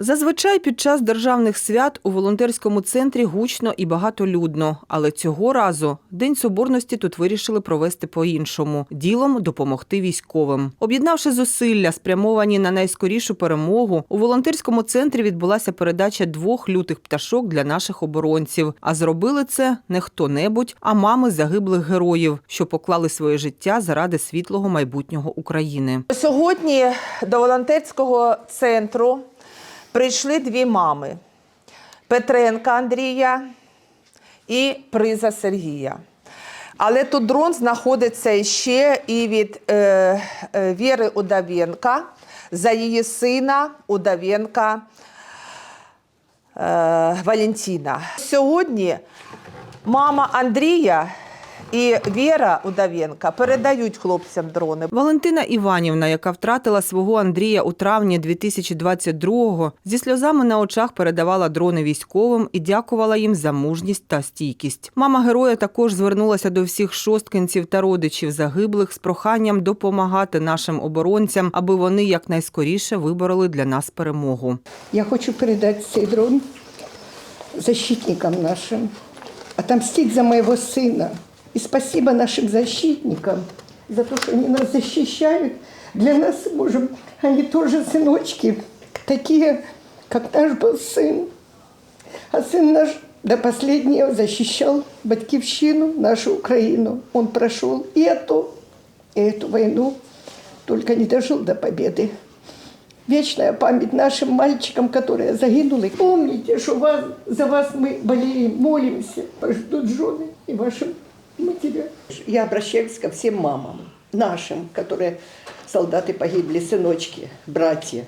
Зазвичай під час державних свят у волонтерському центрі гучно і багатолюдно, але цього разу День Соборності тут вирішили провести по-іншому ділом допомогти військовим. Об'єднавши зусилля, спрямовані на найскорішу перемогу, у волонтерському центрі відбулася передача двох лютих пташок для наших оборонців. А зробили це не хто-небудь, а мами загиблих героїв, що поклали своє життя заради світлого майбутнього України. Сьогодні до волонтерського центру прийшли дві мами: Петренка Андрія і Приза Сергія. Але тут дрон знаходиться ще і від е, е, Віри Удавенка за її сина Удавенка е, Валентина. Сьогодні мама Андрія і Віра Удавенка передають хлопцям дрони. Валентина Іванівна, яка втратила свого Андрія у травні 2022-го, зі сльозами на очах передавала дрони військовим і дякувала їм за мужність та стійкість. Мама героя також звернулася до всіх шосткинців та родичів загиблих з проханням допомагати нашим оборонцям, аби вони якнайскоріше вибороли для нас перемогу. Я хочу передать цей дрон защитникам нашим, отомстить за моего сына. И спасибо нашим защитникам за то, что они нас защищают. Для нас, можем, они тоже сыночки, такие, как наш был сын. А сын наш до последнего защищал Батькивщину, нашу Украину. Он прошел и эту, и эту войну, только не дожил до победы. Вечная память нашим мальчикам, которые загинули. Помните, что вас, за вас мы болеем, молимся. Ждут жены и вашим матерям. Я обращаюсь ко всем мамам нашим, которые солдаты погибли, сыночки, братья.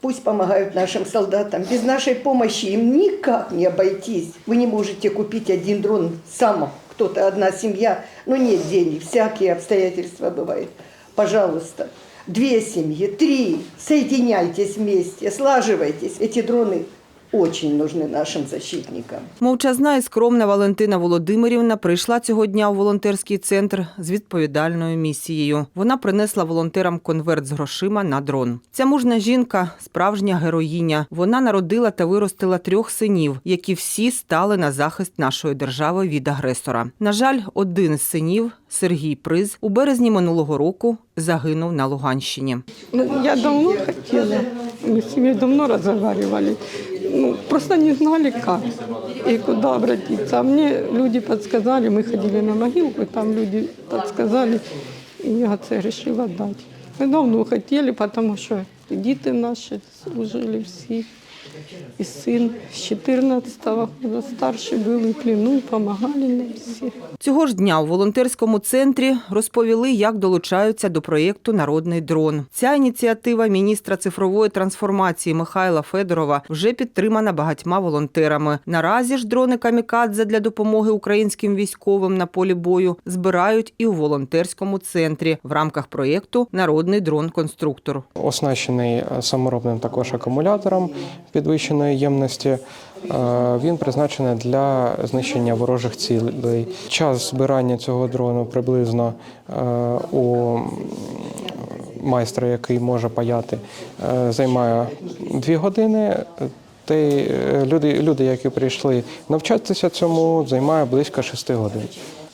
Пусть помогают нашим солдатам. Без нашей помощи им никак не обойтись. Вы не можете купить один дрон сам, кто-то, одна семья. Но нет денег, всякие обстоятельства бывают. Пожалуйста, две семьи, три, соединяйтесь вместе, слаживайтесь. Эти дроны очень нужны нашим защитникам. Мовчазна і скромна Валентина Володимирівна прийшла цього дня у волонтерський центр з відповідальною місією. Вона принесла волонтерам конверт з грошима на дрон. Ця мужна жінка справжня героїня. Вона народила та виростила трьох синів, які всі стали на захист нашої держави від агресора. На жаль, один з синів Сергій Приз у березні минулого року загинув на Луганщині. Ну, я давно хотела, мы с семьей давно разговаривали, ну, просто не знали как и куда обратиться. А мне люди подсказали, мы ходили на могилку, там люди подсказали, и я це решила дать. Ми давно хотіли, тому що дети наші служили всі. І син з 14-го года старший був і в плену, допомагали нам всі. Цього ж дня у волонтерському центрі розповіли, як долучаються до проєкту Народний дрон. Ця ініціатива міністра цифрової трансформації Михайла Федорова вже підтримана багатьма волонтерами. Наразі ж дрони камікадзе для допомоги українським військовим на полі бою збирають і у волонтерському центрі в рамках проєкту Народний дрон-конструктор. оснащений е, саморобним також акумулятором підвищеної ємності. Е, Він призначений для знищення ворожих цілей. Час збирання цього дрону приблизно е, у майстра, який може паяти, е, займає дві години. Та люди, люди, які прийшли навчатися цьому, займає близько 6 годин.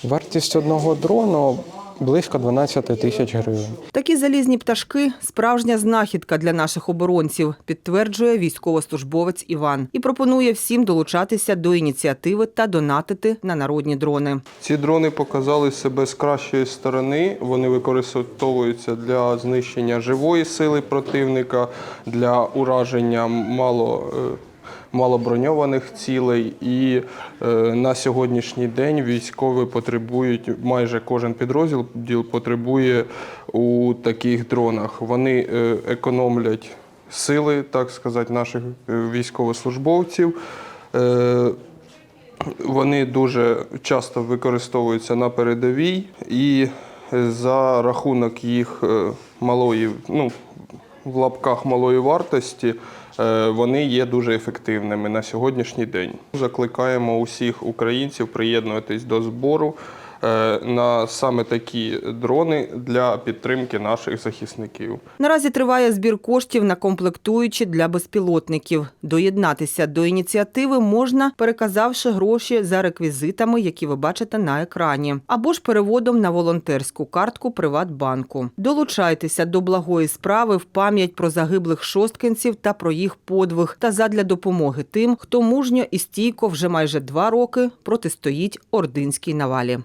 Вартість одного дрону близько 12 тисяч гривень. Такі залізні пташки справжня знахідка для наших оборонців, підтверджує військовослужбовець Іван і пропонує всім долучатися до ініціативи та донатити на народні дрони. Ці дрони показали себе з кращої сторони. Вони використовуються для знищення живої сили противника, для ураження мало. Малоброньованих цілей, і е, на сьогоднішній день військові потребують майже кожен підрозділ потребує у таких дронах. Вони е, економлять сили, так сказати, наших е, військовослужбовців. Вони дуже часто використовуються на передовій, і за рахунок їх малої, ну, в лапках малої вартості, е, вони є дуже ефективними на сьогоднішній день. Закликаємо усіх українців приєднуватись до збору. Е, на саме такі дрони для підтримки наших захисників. Наразі триває збір коштів на комплектуючі для безпілотників. Доєднатися до ініціативи можна, переказавши гроші за реквізитами, які ви бачите на екрані, або ж переводом на волонтерську картку Приватбанку. Долучайтеся до благої справи в пам'ять про загиблих шосткинців та про їх подвиг та задля допомоги тим, хто мужньо і стійко вже майже два роки протистоїть ординській навалі.